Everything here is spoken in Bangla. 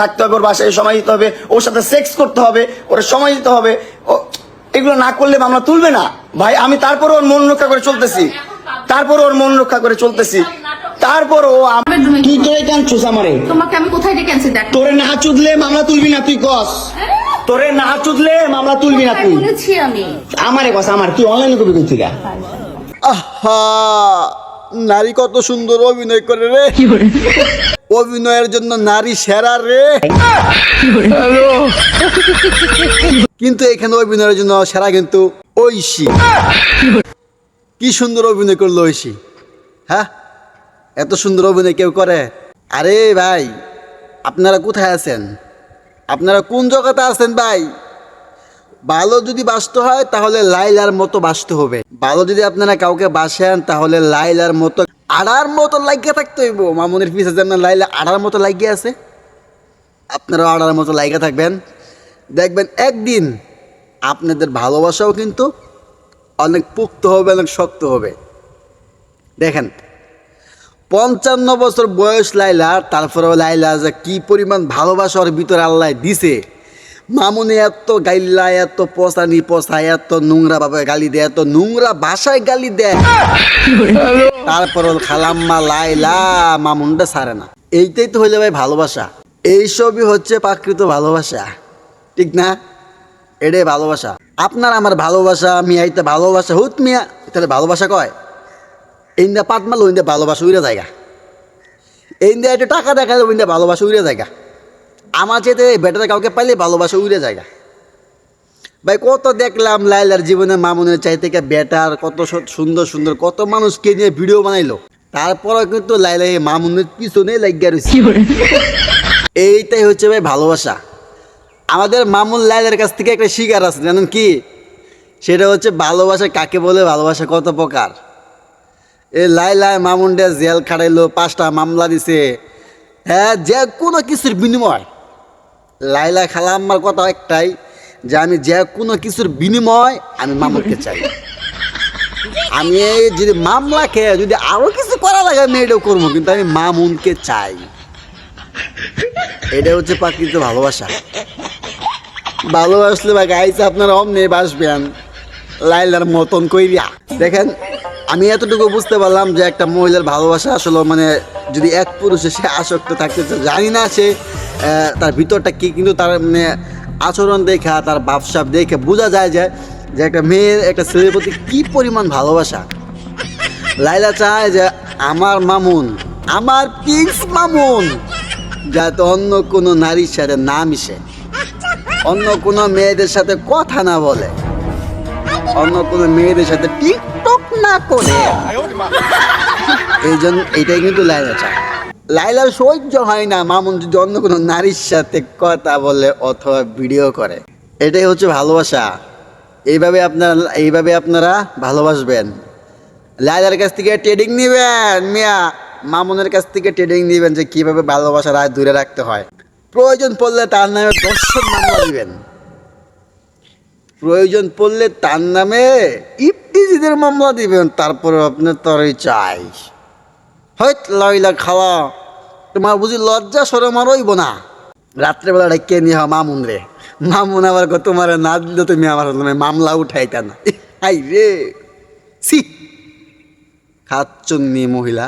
থাকতে হবে ওর বাসায় সময় দিতে হবে ওর সাথে সেক্স করতে হবে ওর সময় দিতে হবে। এগুলো না করলে মামলা তুলবে না। ভাই আমি তারপর ওর মন রক্ষা করে চলতেছি। তারপর ওর মন রক্ষা করে চলতেছি। তারপর ও আম- তুই তোরে চুষ আমারে? তোমাকে আমি কোথায় ডেকে আনছি? দেখ। তোরে না চুদলে মামলা তুলবি না তুই কস। তোরে না চুদলে মামলা তুলবি না তুই। বলেছি আমি? আমারে কস আমার। তুই অনলাইনে কবি কই থেকে আহা! নারী কত সুন্দর অভিনয় করে রে। অভিনয়ের জন্য নারী সেরা রে। কিন্তু এখানে অভিনয়ের জন্য সেরা কিন্তু ঐশী। কি সুন্দর অভিনয় করল ঐশী। হ্যাঁ? এত সুন্দর অভিনয় কেউ করে? আরে ভাই আপনারা কোথায় আছেন? আপনারা কোন জগতে আছেন ভাই? ভালো যদি বাসতে হয়, তাহলে লাইলার মতো বাসতে হবে। ভালো যদি আপনারা কাউকে বাসেন তাহলে লাইলার মতো আড়ার মতো লাগিয়ে থাকতে হইব। মামুনের পিছে যেমন লাইলা আড়ার মতো লাগিয়ে আছে, আপনারাও আড়ার মতো লাগিয়ে থাকবেন। দেখবেন একদিন আপনাদের ভালোবাসাও কিন্তু অনেক পুক্ত হবে, অনেক শক্ত হবে। দেখেন, পঞ্চান্ন বছর বয়স লাইলা, তারপরেও লাইলা যে কি পরিমাণ ভালোবাসার ভিতরে আল্লাহ দিছে। মামুনি এত গাইল্লা, এত পচানি পচায় এত নোংরা ভাবে গালি দেয়, এত নোংরা ভাষায় গালি দেয়। তারপর খালাম্মা লাইলা মামুনটা সারে না। এইটাই তো হইলে ভাই ভালোবাসা। এইসবই হচ্ছে প্রাকৃত ভালোবাসা। ঠিক না? এটাই ভালোবাসা। আপনার আমার ভালোবাসা, মিয়াইতে ভালোবাসা, হুত মিয়া, তাহলে ভালোবাসা কয়? ইন্দা পাত মারলো ইন্দা ভালোবাসা উড়ে জায়গা। ইন্দা একটু টাকা দেখা যাবে ইন্দা ভালোবাসা উড়ে জায়গা। আমার চেয়ে বেটারে কাউকে পাইলে ভালোবাসা উড়ে জায়গা ভাই কত দেখলাম লাইলার জীবনে মামুনের চাই থেকে বেটার কত সুন্দর সুন্দর কত মানুষকে নিয়ে ভিডিও বানাইলো। তারপরে কিন্তু লাইলা এই মামুনের পিছনে লাগিয়া রয়েছে এইটাই হচ্ছে ভাই ভালোবাসা। আমাদের মামুন লাইলার কাছ থেকে একটা শিকার আছে জানেন কি? সেটা হচ্ছে ভালোবাসা কাকে বলে ভালোবাসা কত প্রকার? এ লাইলা মামুনটা জেল খাটাইলো পাঁচটা মামলা দিছে। হ্যাঁ যে কোনো কিছুর বিনিময়। লাইলা খালা আমার কথা একটাই যে আমি যে কোনো কিছুর বিনিময় আমি মামুনকে চাই। আমি এই যদি মামলা খেয়ে যদি আরও কিছু করা লাগে, আমি এটাও করব, কিন্তু আমি মামুনকে চাই। এটা হচ্ছে প্রাকৃতিক ভালোবাসা। ভালোবাসলে বা গাইছে আপনারা অমনে বাসবেন। লাইলার মতন কইরিয়া দেখেন আমি এতটুকু বুঝতে পারলাম যে একটা মহিলার ভালোবাসা আসলে মানে যদি এক পুরুষে সে আসক্ত থাকতে জানি না সে তার ভিতরটা কি, কিন্তু তার মানে আচরণ দেখা, তার বাপসাপ দেখে বোঝা যায় যে যে একটা মেয়ের, একটা ছেলের প্রতি কি পরিমাণ ভালোবাসা। লাইলা চায় যে আমার মামুন, আমার প্রিন্স মামুন, যাতে অন্য কোনো নারীর সাথে না মিশে। অন্য কোনো মেয়েদের সাথে কথা না বলে। অন্য কোনো মেয়েদের সাথে টিকটক না করে। এই জন্য এটাই কিন্তু লাইলা চায় লাইলার সহ্য হয় না, মামুন অন্য কোনো নারীর সাথে কথা বলে অথবা ভিডিও করে। এটাই হচ্ছে ভালোবাসা। এইভাবে আপনারা এইভাবে আপনারা ভালোবাসবেন। লাইলার কাছ থেকে ট্রেডিং নেবেন, মিয়া। মামুনের কাছ থেকে ট্রেডিং নেবেন যে কীভাবে ভালোবাসা রায় দূরে রাখতে হয়। প্রয়োজন পড়লে তার নামে দর্শন মামলা দিবেন। প্রয়োজন পড়লে তার নামে ইফটিজিদের মামলা দিবেন তারপরে আপনার তরে চাই। হয়ত লাইলা খাওয়া, তোমার বুঝি লজ্জা সরে মারইব রইব না। রাত্রেবেলা ডেকে নিয়ে হওয়া মামুন রে। মামুন আবার তোমার না দিলে তুমি আমার তুমি মামলা উঠাইতা না। হাই রে সি খাচ্চন্নি মহিলা।